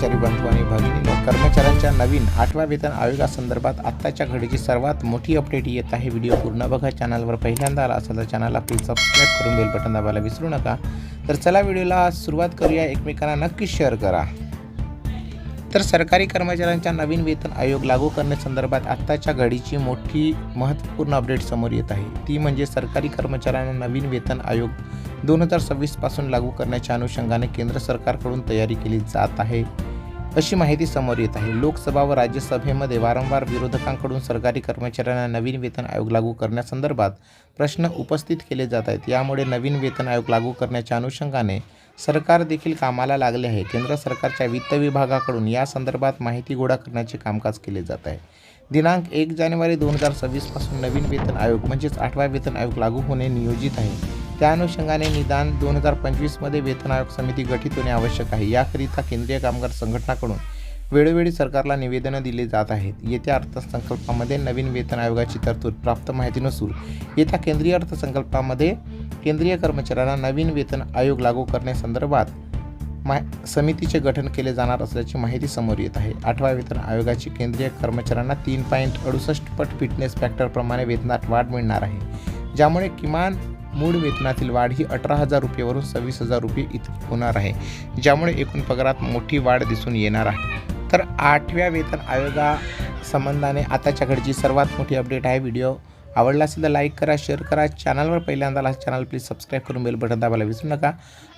कर्मचाऱ्यांच्या नवीन आठव्या वेतन आयोगासंदर्भात आत्ताच्या घडीची सर्वात मोठी अपडेट येत आहे. व्हिडिओ पूर्ण बघा चॅनलवर पहिल्यांदा आला असेल तर चॅनलला प्लीज सबस्क्राईब करून बेल बटन दाबायला विसरू नका. तर चला व्हिडिओला सुरुवात करूया. एकमेकांना नक्की शेअर करा. तर सरकारी कर्मचाऱ्यांच्या नवीन वेतन आयोग लागू करण्यासंदर्भात आत्ताच्या घडीची मोठी महत्त्वपूर्ण अपडेट समोर येत आहे. ती म्हणजे सरकारी कर्मचाऱ्यांना नवीन वेतन आयोग दोन हजार सव्वीसपासून लागू करण्याच्या अनुषंगाने केंद्र सरकारकडून तयारी केली जात आहे. अशी माहिती समोर येत आहे. लोकसभा व राज्यसभेमध्ये वारंवार विरोधकांकडून सरकारी कर्मचाऱ्यांना नवीन वेतन आयोग लागू करण्यासंदर्भात प्रश्न उपस्थित केले जात आहेत. यामुळे नवीन वेतन आयोग लागू करण्याच्या अनुषंगाने सरकार देखील कामाला लागले आहे. केंद्र सरकारच्या वित्त विभागाकडून या संदर्भात माहिती गोळा करण्याचे कामकाज केले जात आहे. दिनांक एक जानेवारी दोन हजार सव्वीसपासून नवीन वेतन आयोग म्हणजेच आठवा वेतन आयोग लागू होणे नियोजित आहे. त्या अनुषंगाने निदान दोन हजार पंचवीसमध्ये वेतन आयोग समिती गठीत होणे आवश्यक आहे. याकरिता केंद्रीय कामगार संघटनाकडून वेळोवेळी सरकारला निवेदनं दिली जात आहेत. येत्या अर्थसंकल्पामध्ये नवीन वेतन आयोगाची तरतूद प्राप्त माहिती नसून येत्या केंद्रीय अर्थसंकल्पामध्ये केंद्रीय कर्मचाऱ्यांना नवीन वेतन आयोग लागू करण्यासंदर्भात मा समितीचे गठन केले जाणार असल्याची माहिती समोर येत आहे. आठव्या वेतन आयोगाची केंद्रीय कर्मचाऱ्यांना तीन पॉईंट अडुसष्ट पट फिटनेस फॅक्टरप्रमाणे वेतनात वाढ मिळणार आहे. ज्यामुळे किमान मूळ वेतनातील वाढ ही अठरा हजार रुपयेवरून सव्वीस हजार रुपये इतकी होणार आहे. ज्यामुळे एकूण पगारात मोठी वाढ दिसून येणार आहे. तर आठव्या वेतन आयोगा संबंधाने आताच्या घडची सर्वात मोठी अपडेट आहे व्हिडिओ. आवडला असेल तर लाईक करा शेअर करा. चॅनलवर पहिल्यांदा लास्ट चॅनल प्लीज सबस्क्राईब करून बेल बटन दाबायला विसरू नका.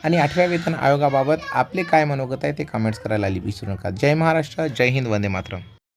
आणि आठव्या वेतन आयोगाबाबत आपले काय मनोगत आहे ते कमेंट्स करायला विसरू नका. जय महाराष्ट्र जय हिंद वंदे मातरम.